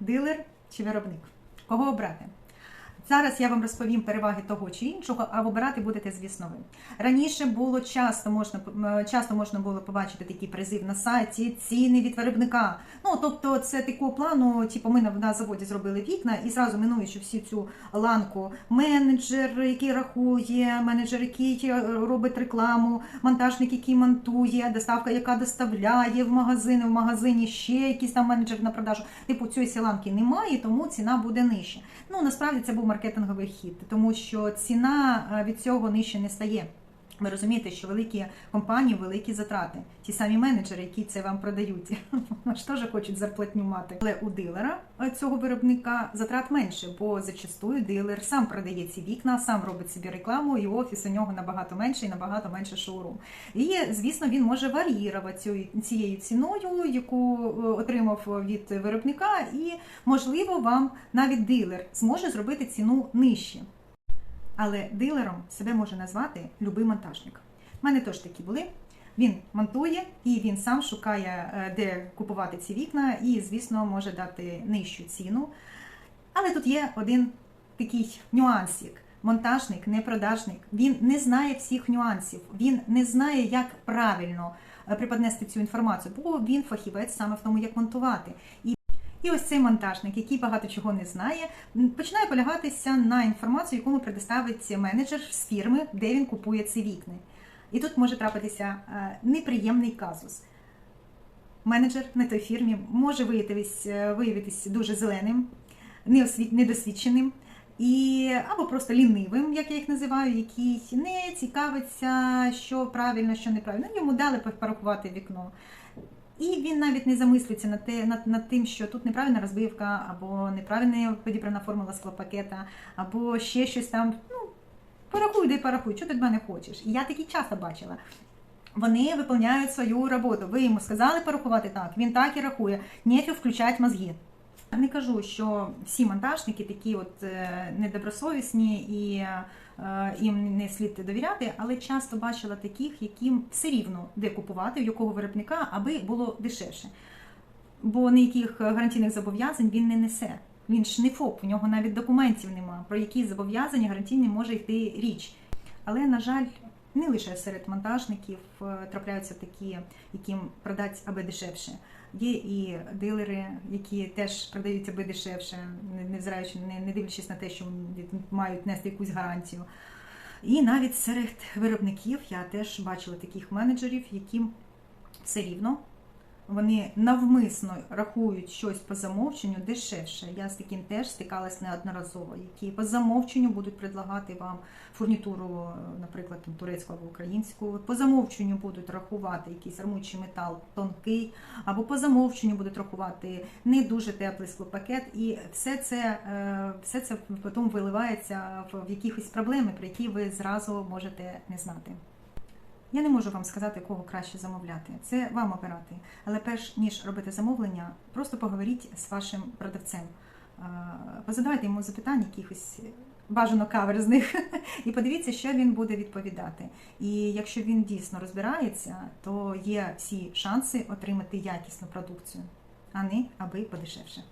дилер чи виробник. Кого обрати? Зараз я вам розповім переваги того чи іншого, а вибирати будете, звісно, ви. Раніше було часто можна часто можна було побачити такий призив на сайті ціни від виробника. Ну тобто, це такого плану, типу, ми на, заводі зробили вікна і зразу минуючи всю цю ланку, менеджер, який рахує, менеджер, який е, робить рекламу, монтажник, який монтує, доставка, яка доставляє в магазини, в магазині ще якийсь там менеджер на продажу. Типу цієї сіланки немає, тому ціна буде нижча. Ну насправді це був маркетинговий хід, тому що ціна е, від цього нижче не стає. Ви розумієте, що великі компанії, великі затрати. Ті самі менеджери, які це вам продають, ж теж хочуть зарплатню мати. Але у дилера е, цього виробника затрат менше, бо зачастую дилер сам продає ці вікна, сам робить собі рекламу, і офіс у нього набагато менше і набагато менше шоурум. І звісно, він може варіювати цією, ціною, яку е, отримав від виробника, і можливо вам навіть дилер зможе зробити ціну нижче. Але дилером себе може назвати любий монтажник. У мене теж такі були. Він монтує і він сам шукає, е, де купувати ці вікна, і, звісно, може дати нижчу ціну. Але тут є один такий нюансик. Монтажник, не продажник, він не знає всіх нюансів, він не знає, як правильно е, преподнести цю інформацію, бо він фахівець саме в тому, як монтувати. І і ось цей монтажник, який багато чого не знає, починає полягатися на інформацію, яку йому предоставить менеджер з фірми, де він купує ці вікна. І тут може трапитися е, неприємний казус. Менеджер на той фірмі може виявитись, е, дуже зеленим, недосвідченим. І або просто лінивим, як я їх називаю, який не цікавиться, що правильно, що неправильно. Йому дали порахувати вікно. І він навіть не замислюється над, те, над, над тим, що тут неправильна розбивка, або неправильна підібрана формула склопакета, або ще щось там. Ну, порахуй, де порахуй, що ти мене хочеш. І я такі часто бачила. Вони виконують свою роботу. Ви йому сказали порахувати так, він так і рахує. Нефі включать мозги. Не кажу, що всі монтажники такі от е, недобросовісні і е, їм не слід довіряти, але часто бачила таких, яким все рівно де купувати, в якого виробника, аби було дешевше. Бо ніяких гарантійних зобов'язань він не несе. Він ж не ФОП, у нього навіть документів нема, про які зобов'язання гарантійні може йти річ. Але, на жаль, не лише серед монтажників е, трапляються такі, яким продать аби дешевше. Є і дилери, які теж продають аби дешевше, не- невзираючи, не, не дивлячись на те, що мають нести якусь гарантію. І навіть серед виробників я теж бачила таких менеджерів, яким все рівно вони навмисно рахують щось по замовченню дешевше. Я з таким теж стикалась неодноразово, які по замовченню будуть предлагати вам фурнітуру, наприклад, турецьку або українську. По замовченню будуть рахувати якийсь армуючий метал тонкий, або по замовченню будуть рахувати не дуже теплий склопакет, і все це, е, все це потім виливається в якісь проблеми, про які ви зразу можете не знати. Я не можу вам сказати, кого краще замовляти. Це вам обирати. Але перш ніж робити замовлення, просто поговоріть з вашим продавцем. Е, Позадавайте йому запитань якихось бажано каверзних, і подивіться, що він буде відповідати. І якщо він дійсно розбирається, то є всі шанси отримати якісну продукцію, а не аби подешевше.